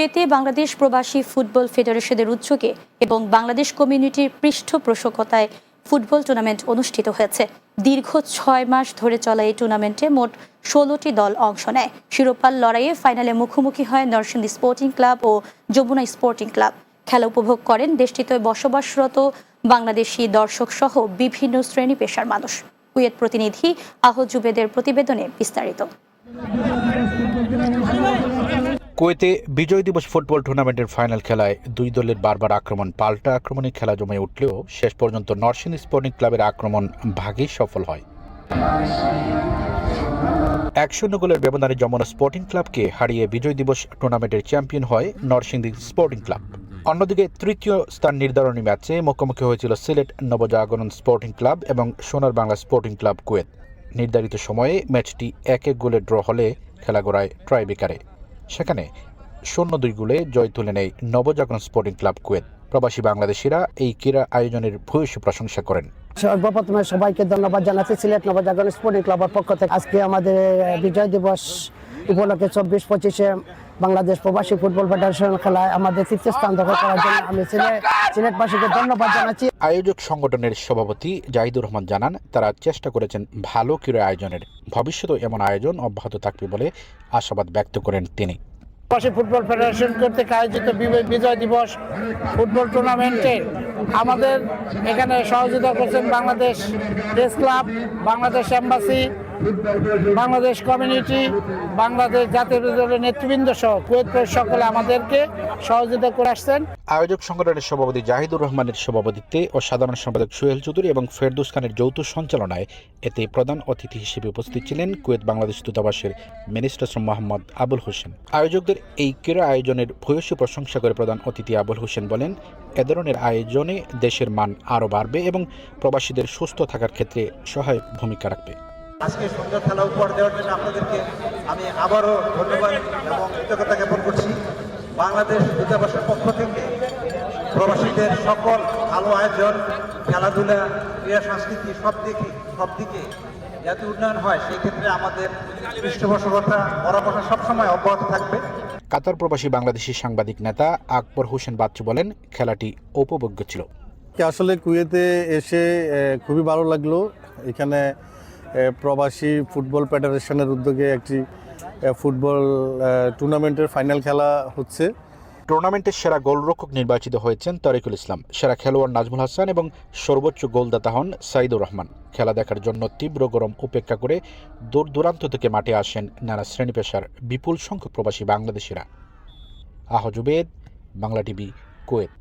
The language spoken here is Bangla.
কুয়েতে বাংলাদেশ প্রবাসী ফুটবল ফেডারেশনের উদ্যোগে এবং বাংলাদেশ কমিউনিটির পৃষ্ঠপোষকতায় ফুটবল টুর্নামেন্ট অনুষ্ঠিত হয়েছে। দীর্ঘ ছয় মাস ধরে চলা এই টুর্নামেন্টে মোট ষোলোটি দল অংশ নেয়। শিরোপার লড়াইয়ে ফাইনালে মুখোমুখি হয় নরসিংদী স্পোর্টিং ক্লাব ও যমুনা স্পোর্টিং ক্লাব। খেলা উপভোগ করেন দেশটিতে বসবাসরত বাংলাদেশি দর্শক সহ বিভিন্ন শ্রেণি পেশার মানুষ। কুয়েত প্রতিনিধি আহজুবেদের প্রতিবেদনে বিস্তারিত। কুয়েতে বিজয় দিবস ফুটবল টুর্নামেন্টের ফাইনাল খেলায় দুই দলের বারবার আক্রমণ, পাল্টা আক্রমণে খেলা জমে উঠলেও শেষ পর্যন্ত নরসিংদী স্পোর্টিং ক্লাবের আক্রমণ ভাগেই সফল হয়। এক শূন্য গোলের ব্যবধানে যমুনা স্পোর্টিং ক্লাবকে হারিয়ে বিজয় দিবস টুর্নামেন্টের চ্যাম্পিয়ন হয় নরসিংদী স্পোর্টিং ক্লাব। অন্যদিকে তৃতীয় স্থান নির্ধারণী ম্যাচে মুখোমুখি হয়েছিল সিলেট নবজাগরণ স্পোর্টিং ক্লাব এবং সোনার বাংলা স্পোর্টিং ক্লাব কুয়েত। নির্ধারিত সময়ে ম্যাচটি এক এক গোলে ড্র হলে খেলা গড়ায় ট্রাইবেকারে সেখানে শূন্য দুই গোলে জয় তুলে নেয় নবজাগরণ স্পোর্টিং ক্লাব কুয়েত। প্রবাসী বাংলাদেশিরা এই ক্রীড়া আয়োজনের ভূয়সী প্রশংসা করেন। সর্বপ্রথমে সবাইকে ধন্যবাদ জানাচ্ছি সিলেট নবজাগরণ স্পোর্টিং ক্লাবের পক্ষ থেকে। আজকে আমাদের বিজয় দিবস উপলক্ষে চব্বিশ পঁচিশে বাংলাদেশ প্রবাসী ফুটবল ফেডারেশন খেলায় আমাদের তৃতীয় স্থান দখল করার জন্য আমি সিলেট সিলেটবাসীকে ধন্যবাদ জানাচ্ছি। আয়োজক সংগঠনের সভাপতি জাহিদুর রহমান জানান তারা চেষ্টা করেছেন ভালো ক্রীড়া আয়োজনের। ভবিষ্যতেও এমন আয়োজন অব্যাহত থাকবে বলে আশাবাদ ব্যক্ত করেন তিনি। প্রবাসী ফুটবল ফেডারেশন কর্তৃক আয়োজিত বিজয় দিবস ফুটবল টুর্নামেন্টে আমাদের এখানে সহযোগিতা করছেন Bangladesh press club, Bangladesh embassy Bangladesh community, Bangladesh জাতীয় দলের নেতৃবৃন্দ সহ কুয়েত প্রেস সকলে আমাদেরকে সহযোগিতা করে আসছেন। আয়োজক সংগঠনের সভাপতি জাহিদুর রহমানের সভাপতিত্বে ও সাধারণ সম্পাদক সোহেল চৌধুরী এবং ফেরদৌস খানের যৌথ সঞ্চালনায় এতে প্রধান অতিথি হিসেবে উপস্থিত ছিলেন কুয়েত বাংলাদেশ দূতাবাসের মিনিস্টার মোহাম্মদ আবুল হোসেন। আয়োজকদের এই ক্রীড়া আয়োজনের ভূয়সী প্রশংসা করে প্রধান অতিথি আবুল হোসেন বলেন, এ ধরনের আয়োজনে দেশের মান আরও বাড়বে এবং প্রবাসীদের সুস্থ থাকার ক্ষেত্রে সহায়ক ভূমিকা রাখবে। আজকে সুন্দর খেলা উপহার দেওয়ার জন্য আপনাদেরকে আমি আবারও ধন্যবাদ এবং কৃতজ্ঞতা জ্ঞাপন করছি। বাংলাদেশ দূতাবাসের পক্ষ থেকে প্রবাসীদের সকল ভালো আয়োজন খেলাধুলা ক্রীড়া সংস্কৃতি সব দিকে সব দিকে যাতে উন্নয়ন হয় সেই ক্ষেত্রে আমাদের পৃষ্ঠপোষকতা পরামর্শ সবসময় অব্যাহত থাকবে। কাতার প্রবাসী বাংলাদেশি সাংবাদিক নেতা আকবর হোসেন বাচ্চু বলেন খেলাটি উপভোগ্য ছিল। আসলে কুয়েতে এসে খুবই ভালো লাগল। এখানে প্রবাসী ফুটবল ফেডারেশনের উদ্যোগে একটি ফুটবল টুর্নামেন্টের ফাইনাল খেলা হচ্ছে। টুর্নামেন্টের সেরা গোলরক্ষক নির্বাচিত হয়েছেন তারিকুল ইসলাম। সেরা খেলোয়াড় নাজমুল হাসান এবং সর্বোচ্চ গোলদাতা হন সাইদুর রহমান। খেলা দেখার জন্য তীব্র গরম উপেক্ষা করে দূর দূরান্ত থেকে মাঠে আসেন নানা শ্রেণি পেশার বিপুল সংখ্যক প্রবাসী বাংলাদেশিরা। আহজুবেদ বাংলা টিভি, কুয়েত।